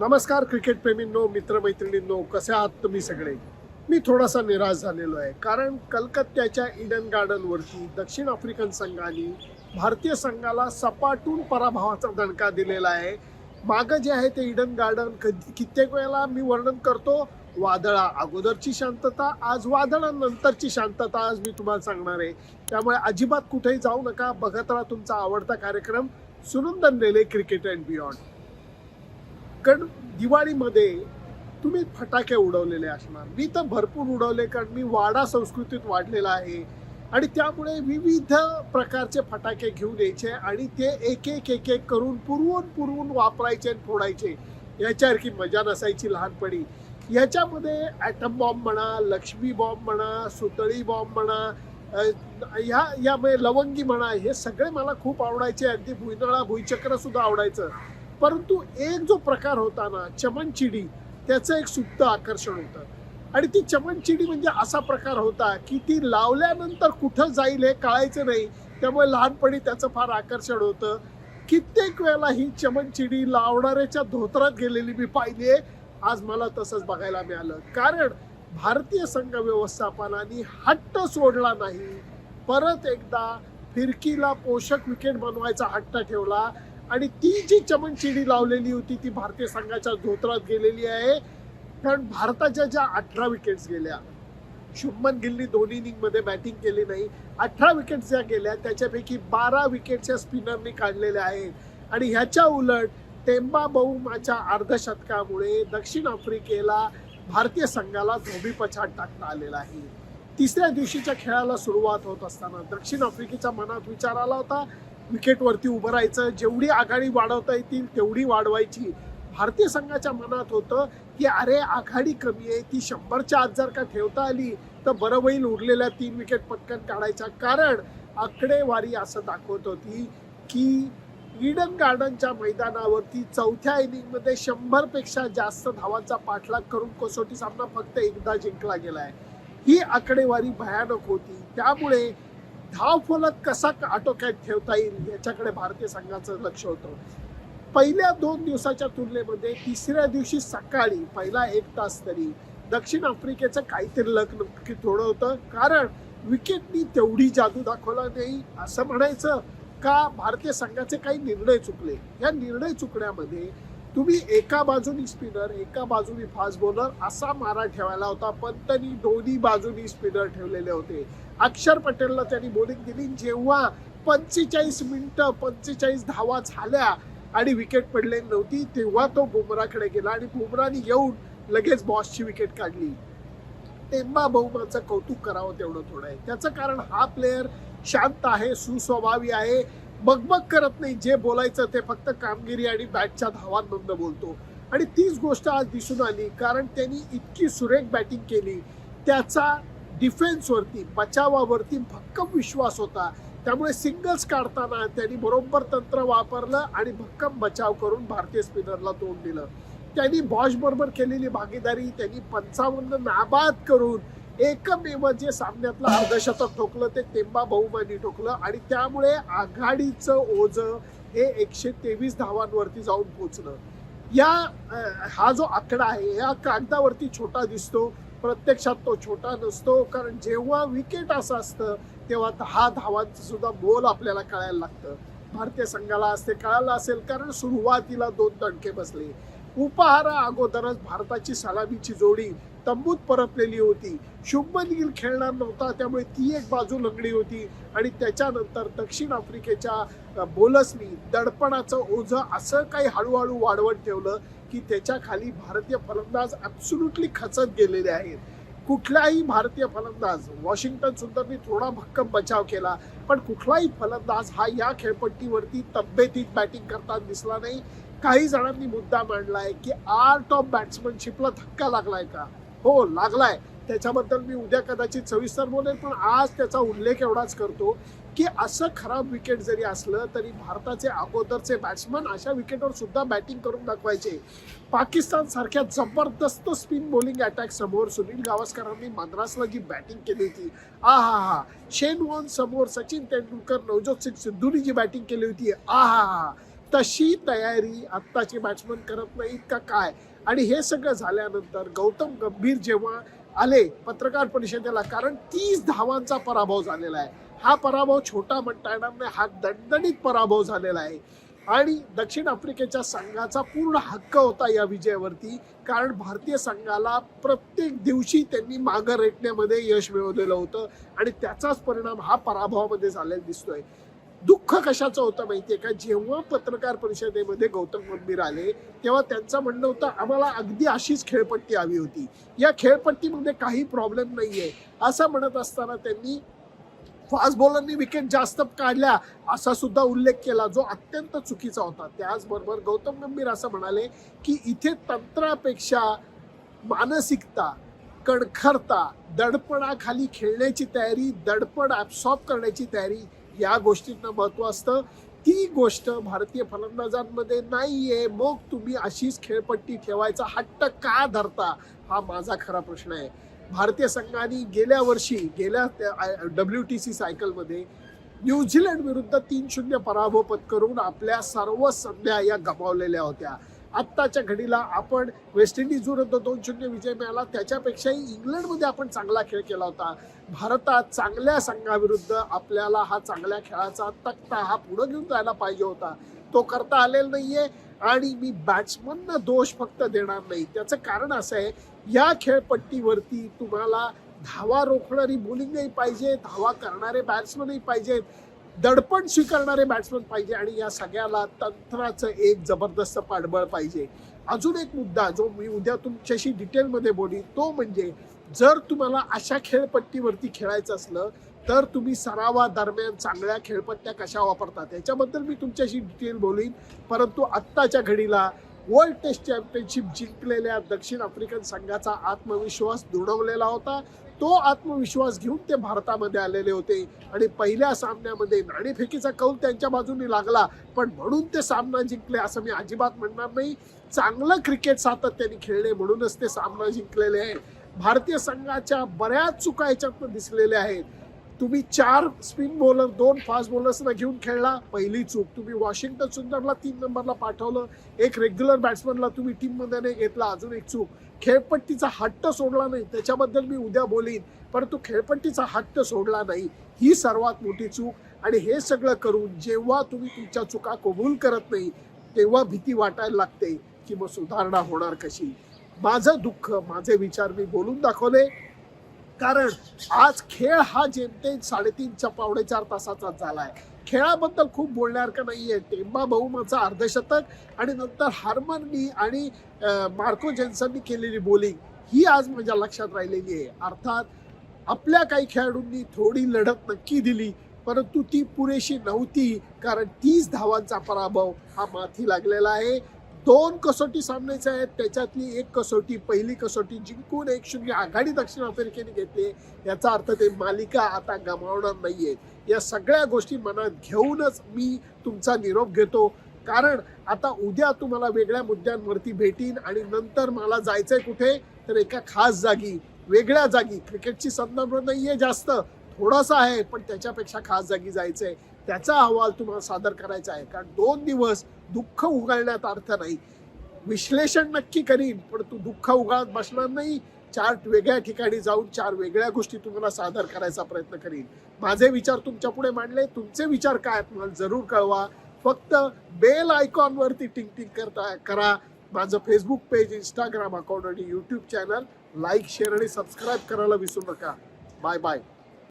नमस्कार क्रिकेट प्रेमींनो मित्रमैत्रिणींनो कसे आहात तुम्ही सगळे? मी थोडासा निराश झालेलो आहे कारण कलकत्त्याच्या इडन गार्डनवरती दक्षिण आफ्रिकन संघाने भारतीय संघाला सपाटून पराभवाचा दणका दिलेला आहे. मागं जे आहे ते इडन गार्डन कधी कित्येक वेळेला मी वर्णन करतो वादळा अगोदरची शांतता आज वादळानंतरची शांतता आज मी तुम्हाला सांगणार आहे. त्यामुळे अजिबात कुठेही जाऊ नका बघत राहा तुमचा आवडता कार्यक्रम Sunandan Lele cricket and beyond. कारण दिवाळीमध्ये तुम्ही फटाके उडवलेले असणार. मी तर भरपूर उडवले कारण मी वाडा संस्कृतीत वाढलेला आहे. आणि त्यामुळे विविध प्रकारचे फटाके घेऊन यायचे आणि ते एक एक एक एक करून पुरवून पुरवून वापरायचे आणि फोडायचे. याच्यासारखी मजा नसायची लहानपणी. याच्यामध्ये ॲटम बॉम्ब म्हणा लक्ष्मी बॉम्ब म्हणा सुतळी बॉम्ब म्हणा ह्या यामध्ये लवंगी म्हणा हे सगळे मला खूप आवडायचे. अगदी भुईनळा भुईचक्र सुद्धा आवडायचं. परंतु एक जो प्रकार होता ना चमनचिडी त्याचं एक सुप्त आकर्षण होतं. आणि ती चमनचिडी म्हणजे असा प्रकार होता की ती लावल्यानंतर कुठं जाईल हे कळायचं नाही. त्यामुळे लहानपणी त्याचं फार आकर्षण होतं. कित्येक वेळेला ही चमनचिडी लावणाऱ्याच्या धोत्रात गेलेली मी पाहिली आहे. आज मला तसंच बघायला मिळालं. कारण भारतीय संघ व्यवस्थापनाने हट्ट सोडला नाही. परत एकदा फिरकीला पोषक विकेट बनवायचा हट्ट ठेवला. आणि ती जी चमनचिडी लावलेली होती ती भारतीय संघाच्या धोत्रात गेलेली आहे. कारण भारताच्या ज्या अठरा विकेट्स गेल्या शुभमन गिलनी दोन्ही इनिंगमध्ये बॅटिंग केली नाही. अठरा विकेट्स ज्या गेल्या त्याच्यापैकी बारा विकेट्स या स्पिनरने काढलेल्या आहेत. आणि ह्याच्या उलट टेम्बा बहुमाच्या अर्धशतकामुळे दक्षिण आफ्रिकेला भारतीय संघाला धोबी पछाड टाकता आलेला आहे. तिसऱ्या दिवशीच्या खेळाला सुरुवात होत असताना दक्षिण आफ्रिकेच्या मनात विचार आला होता विकेटवरती उभं राहायचं. जेवढी आघाडी वाढवता येतील तेवढी वाढवायची. भारतीय संघाच्या मनात होतं की अरे आघाडी कमी आहे ती शंभरच्या आत जर का ठेवता आली तर बरं होईल उरलेल्या तीन विकेट पटकन काढायच्या कारण आकडेवारी असं दाखवत होती की ईडन गार्डनच्या मैदानावरती चौथ्या इनिंगमध्ये शंभरपेक्षा जास्त धावांचा पाठलाग करून कसोटी सामना फक्त एकदा जिंकला गेलाय. ही आकडेवारी भयानक होती. त्यामुळे धाव फलक कसा आटोक्यात ठेवता येईल याच्याकडे भारतीय संघाचं लक्ष होतं. पहिल्या दोन दिवसाच्या तुलनेमध्ये तिसऱ्या दिवशी सकाळी पहिला एक तास तरी दक्षिण आफ्रिकेचं काहीतरी लग नक्की थोडं होतं. कारण विकेटनी तेवढी जादू दाखवला नाही असं म्हणायचं का भारतीय संघाचे काही निर्णय चुकले. या निर्णय चुकण्यामध्ये तुम्ही एका बाजूनी स्पिनर एका बाजूनी फास्ट बॉलर असा मारा ठेवायला होता पंतनी दोन्ही बाजूनी स्पिनर ठेवलेले होते. अक्षर पटेलला त्यांनी बॉलिंग दिली. जेव्हा पंचेचाळीस मिनिटं पंचेचाळीस धावा झाल्या आणि विकेट पडलेली नव्हती तेव्हा तो बुमराकडे गेला आणि बुमराने येऊन लगेच बॉसची विकेट काढली. टेंबा बहुमाचं कौतुक करावं तेवढं थोडं आहे. त्याचं कारण हा प्लेअर शांत आहे सुस्वभावी आहे. बगबग करत नाही. जे बोलायचं ते फक्त कामगिरी आणि बॅटच्या धावांमधनं बोलतो. आणि तीच गोष्ट आज दिसून आली. कारण त्यांनी इतकी सुरेख बॅटिंग केली. त्याचा डिफेन्सवरती बचावावरती भक्कम विश्वास होता. त्यामुळे सिंगल्स काढताना त्यांनी बरोबर तंत्र वापरलं आणि भक्कम बचाव करून भारतीय स्पिनरला तोंड दिलं. त्यांनी बॉश बरोबर केलेली भागीदारी त्यांनी पंचावन्न नाबाद करून एकमेव जे सामन्यातलं अर्धशतक ठोकलं ते तेंबा बहुमानी ठोकलं आणि त्यामुळे आघाडीचं ओझ हे एकशे तेवीस धावांवरती जाऊन पोचलं. या हा जो आकडा आहे या कागदावरती छोटा दिसतो. प्रत्यक्षात तो छोटा नसतो कारण जेव्हा विकेट असं असतं तेव्हा दहा धावांचं सुद्धा बोल आपल्याला कळायला लागतं. भारतीय संघाला असते ते कळालं असेल कारण सुरुवातीला दोन दणके बसले. उपहारा अगोदरच भारताची सलामीची जोडी तंबूत परतलेली होती. शुभमन गिल खेळणार नव्हता त्यामुळे ती एक बाजू लंगडी होती. आणि त्याच्यानंतर दक्षिण आफ्रिकेच्या बोलसनी दडपणाचं ओझं असं काही हळूहळू वाढवत ठेवलं की त्याच्याखाली भारतीय फलंदाज ॲब्सुल्युटली खचत गेलेले आहेत. कुठलाही भारतीय फलंदाज वॉशिंग्टन सुंदरनी थोडा भक्कम बचाव केला पण कुठलाही फलंदाज हा या खेळपट्टीवरती तब्येतीत बॅटिंग करताना दिसला नाही. काही जणांनी मुद्दा मांडलाय की आर्ट ऑफ बॅट्समनशिपला धक्का लागलाय का? हो लागलाय. त्याच्याबद्दल मी उद्या कदाचित सविस्तर बोलेन पण आज त्याचा उल्लेख एवढाच करतो की असं खराब विकेट जरी असलं तरी भारताचे अगोदरचे बॅट्समन अशा विकेटवर सुद्धा बॅटिंग करून दाखवायचे. पाकिस्तान सारख्या जबरदस्त स्पिन बॉलिंग अटॅक समोर सुनील गावस्करांनी मद्रासला जी बॅटिंग केली होती. आ हा हा शेन वॉन समोर सचिन तेंडुलकर नवजोत सिंग सिद्धूनी जी बॅटिंग केली होती. आ हा हा तशी तयारी आत्ताचे बॅट्समन करत नाहीत का काय? आणि हे सगळं झाल्यानंतर गौतम गंभीर जेव्हा आले पत्रकार परिषदेला कारण तीस धावांचा पराभव झालेला आहे. हा पराभव छोटा म्हणता येणार नाही हा दणदणीत पराभव झालेला आहे. आणि दक्षिण आफ्रिकेच्या संघाचा पूर्ण हक्क होता या विजयावरती कारण भारतीय संघाला प्रत्येक दिवशी त्यांनी मागं रेटण्यामध्ये यश मिळवलेलं होतं. आणि त्याचाच परिणाम हा पराभवामध्ये झालेला दिसतोय. दुःख कशाचं होतं माहितीये का? जेव्हा पत्रकार परिषदेमध्ये गौतम गंभीर आले तेव्हा त्यांचं म्हणणं होतं आम्हाला अगदी अशीच खेळपट्टी हवी होती. या खेळपट्टीमध्ये काही प्रॉब्लेम नाहीये. असं म्हणत असताना त्यांनी फास्ट बॉलरनी विकेट जास्त काढल्या असा सुद्धा उल्लेख केला जो अत्यंत चुकीचा होता. त्याचबरोबर गौतम गंभीर असं म्हणाले की इथे तंत्रापेक्षा मानसिकता कणखरता दडपणाखाली खेळण्याची तयारी दडपण ॲब्सॉर्ब करण्याची तयारी या गोष्टींना महत्त्व असतं. ती गोष्ट भारतीय फलंदाजांमध्ये नाही आहे मग तुम्ही अशीच खेळपट्टी ठेवायचा हट्ट का धरता हा माझा खरा प्रश्न आहे. भारतीय संघाने गेल्या वर्षी गेल्या डब्ल्यू टी सी सायकलमध्ये न्यूझीलंड विरुद्ध तीन शून्य पराभव पत्करून आपल्या सर्व संध्या या गमावलेल्या होत्या. आत्ताच्या घडीला आपण वेस्ट इंडिज विरुद्ध दोन शून्य विजय मिळाला. त्याच्यापेक्षाही इंग्लंडमध्ये आपण चांगला खेळ केला होता. भारतात चांगल्या संघाविरुद्ध आपल्याला हा चांगल्या खेळाचा तक्ता हा पुढे घेऊन जायला पाहिजे होता. तो करता आलेला नाहीये आणि मी बॅट्समनना दोष फक्त देणार नाही. त्याचं कारण असं आहे या खेळपट्टीवरती तुम्हाला धावा रोखणारी बॉलिंगही पाहिजे धावा करणारे बॅट्समनही पाहिजेत. दडपण स्वीकारणारे बॅट्समन पाहिजे आणि या सगळ्याला तंत्राचं एक जबरदस्त पाठबळ पाहिजे. अजून एक मुद्दा जो मी उद्या तुमच्याशी डिटेलमध्ये बोलीन तो म्हणजे जर तुम्हाला अशा खेळपट्टीवरती खेळायचं असलं तर तुम्ही सरावादरम्यान चांगल्या खेळपट्ट्या कशा वापरतात? याच्याबद्दल मी तुमच्याशी डिटेल बोलीन. परंतु आत्ताच्या घडीला वर्ल्ड टेस्ट चॅम्पियनशिप जिंकलेल्या दक्षिण आफ्रिकन संघाचा आत्मविश्वास दुडवलेला होता. तो आत्मविश्वास घेऊन ते भारतामध्ये आलेले होते. आणि पहिल्या सामन्यामध्ये नाणेफेकीचा कौल त्यांच्या बाजूने लागला. पण म्हणून ते सामना जिंकले असं मी अजिबात म्हणणार नाही. चांगलं क्रिकेट सातत्याने खेळले म्हणूनच ते सामना जिंकलेले आहे. भारतीय संघाच्या बऱ्याच चुका याच्यातनं दिसलेल्या आहेत. तुम्ही चार स्पिन बॉलर दोन फास्ट बॉलर्सना घेऊन खेळला. पहिली चूक तुम्ही वॉशिंग्टन सुंदरला तीन नंबरला पाठवलं. एक रेग्युलर बॅट्समनला तुम्ही टीममध्ये नाही घेतला. अजून एक चूक. खेळपट्टीचा हट्ट सोडला नाही. त्याच्याबद्दल मी उद्या बोलीन. परंतु खेळपट्टीचा हट्ट सोडला नाही. ही सर्वात मोठी चूक आणि हे सगळं करून जेव्हा तुम्ही तुमच्या चुका कबूल करत नाही तेव्हा भीती वाटायला लागते की मग सुधारणा होणार कशी? माझं दुःख माझे विचार मी बोलून दाखवले. कारण आज खेळ हा जेमतेम साडेतीनच्या पावणे चार तासाचा आहे खेळाबद्दल खूप बोलण्यासारखं नाहीये? टेंबा बहुमाचं अर्धशतक आणि नंतर हार्मननी आणि मार्को जेन्सननी केलेली बोलिंग ही आज माझ्या लक्षात राहिलेली आहे. अर्थात आपल्या काही खेळाडूंनी थोडी लढत नक्की दिली परंतु ती पुरेशी नव्हती कारण तीस धावांचा पराभव हा माथी लागलेला आहे. दोन कसोटी सामनेचे आहेत. त्याच्यातली एक कसोटी पहिली कसोटी जिंकून एक शून्य आघाडी दक्षिण आफ्रिकेने घेतली. याचा अर्थ ते मालिका आता गमावणार नाहीये. या सगळ्या गोष्टी मनात घेऊनच मी तुमचा निरोप घेतो. कारण आता उद्या तुम्हाला वेगळ्या मुद्द्यांवरती भेटीन आणि नंतर मला जायचंय कुठे? तर एका खास जागी वेगळ्या जागी. क्रिकेटची संदर्भ नाहीये जास्त. थोडासा आहे पण त्याच्यापेक्षा खास जागी जायचंय. त्याचा अहवाल तुम्हाला सादर करायचा आहे. कारण दोन दिवस दुःख उगाळण्यात अर्थ नाही. विश्लेषण नक्की करीन पण तू दुःख उगाळत बसणार नाही. चार वेगळ्या ठिकाणी जाऊन चार वेगळ्या गोष्टी तुम्हाला सादर करायचा प्रयत्न करीन. माझे विचार तुमच्यापुढे मांडले तुमचे विचार काय आहेत मला जरूर कळवा. फक्त बेल आयकॉन वरती टिंग टिंग करता करा. माझं फेसबुक पेज इंस्टाग्राम अकाउंट आणि युट्यूब चॅनल लाईक शेअर आणि सबस्क्राईब करायला विसरू नका. Bye bye